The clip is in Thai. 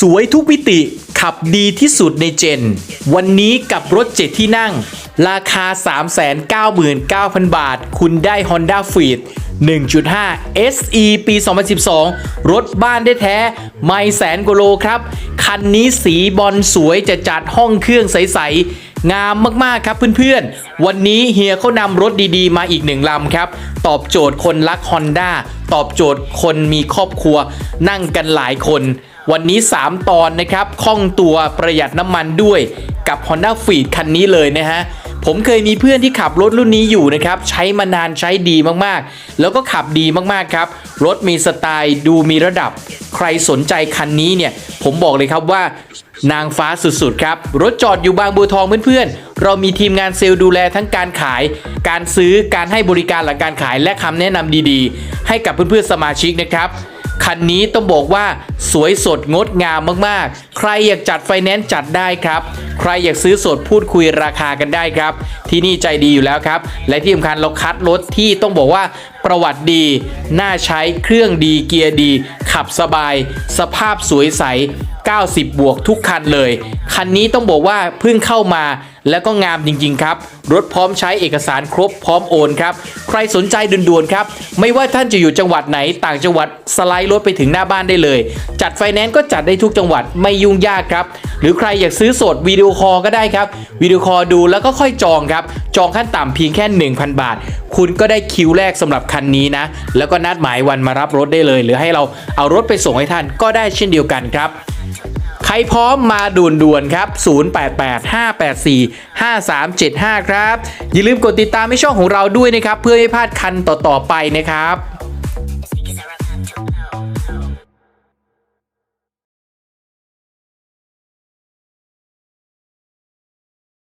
สวยทุกมิติขับดีที่สุดในเจน วันนี้กับรถเจ็ดที่นั่ง ราคา 399,000 บาท คุณได้ Honda Fit 1.5 SE ปี 2012 รถบ้านได้แท้ไม่แสนกว่าโลครับ คันนี้สีบอลสวยจะจัดห้องเครื่องใส ๆ งามมากๆครับเพื่อนๆ วันนี้เฮียเขานำรถดีๆ มาอีกหนึ่งลำครับ ตอบโจทย์คนรัก Honda ตอบโจทย์คนมีครอบครัว นั่งกันหลายคน วันนี้ 3 ตอนนะครับคล่องตัวประหยัดน้ำมันด้วยกับ Honda Fit คันนี้เลยนะฮะผมเคยมีเพื่อนที่ขับรถรุ่นนี้อยู่นะครับ ใช้มานานใช้ดีมากๆ แล้วก็ขับดีมากๆครับ รถมีสไตล์ดูมีระดับ ใครสนใจคันนี้เนี่ย ผมบอกเลยครับว่า นางฟ้าสุดๆ ครับ รถจอดอยู่บางบัวทองเพื่อนๆ เรามีทีมงานเซลล์ดูแลทั้งการขาย การซื้อการให้บริการหลังการขายและคำแนะนำดีๆ ให้กับเพื่อนๆ สมาชิกนะครับคันนี้ต้องบอกว่าสวยสดงดงามมากๆ ใครอยากจัดไฟแนนซ์จัดได้ครับ ใครอยากซื้อสดพูดคุยราคากันได้ครับ ที่นี่ใจดีอยู่แล้วครับ และที่สำคัญเราคัดรถที่ต้องบอกว่าประวัติดี น่าใช้เครื่องดีเกียร์ดี ขับสบาย สภาพสวยใส 90 บวกทุกคันเลย คันนี้ต้องบอกว่าเพิ่งเข้ามาแล้วก็งามจริง ๆ ครับ รถพร้อมใช้เอกสารครบพร้อมโอนครับ ใครสนใจด่วนๆครับ ไม่ว่าท่านจะอยู่จังหวัดไหนต่างจังหวัดสไลด์รถไปถึงหน้าบ้านได้เลย จัดไฟแนนซ์ก็จัดได้ทุกจังหวัดไม่ยุ่งยากครับ หรือใครอยากซื้อสดวิดีโอคอลก็ได้ครับวิดีโอคอลดูแล้วก็ค่อยจองครับ จองขั้นต่ำเพียงแค่ 1,000 บาท คุณก็ได้คิวแรกสำหรับคันนี้นะแล้วก็นัดหมายวันมารับรถได้เลย หรือให้เราเอารถไปส่งให้ท่านก็ได้เช่นเดียวกันครับ ใครพร้อมมาด่วนๆครับ 0885845375 ครับ อย่าลืมกดติดตามให้ช่องของเราด้วยนะครับ เพื่อไม่พลาดคันต่อๆไปนะครับ